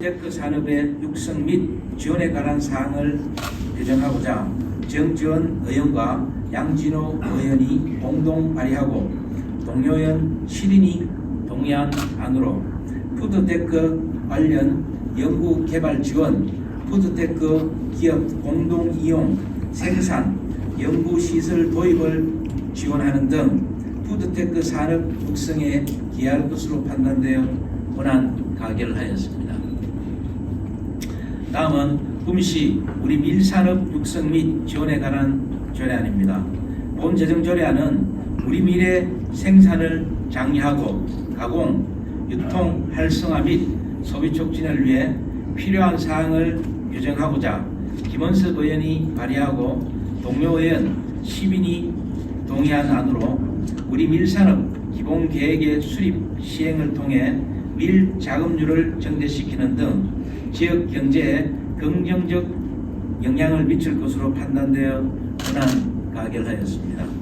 테크 산업의 육성 및 지원에 관한 사항을 개정하고자 정지원 의원과 양진호 의원이 공동 발의하고 동료 의원 7인이 동의한 안으로 푸드테크 관련 연구 개발 지원, 푸드테크 기업 공동 이용, 생산, 연구 시설 도입을 지원하는 등 푸드테크 산업 육성에 기여할 것으로 판단되어 권한 가결하였습니다. 다음은 금시 우리 밀산업 육성 및 지원에 관한 조례안입니다. 본 재정 조례안은 우리 밀의 생산을 장려하고 가공, 유통 활성화 및 소비 촉진을 위해 필요한 사항을 규정하고자 김원석 의원이 발의하고 동료 의원 10인이 동의한 안으로 우리 밀산업 기본 계획의 수립 시행을 통해 밀 자금률을 증대시키는 등 지역 경제에 긍정적 영향을 미칠 것으로 판단되어 권한 가결하였습니다.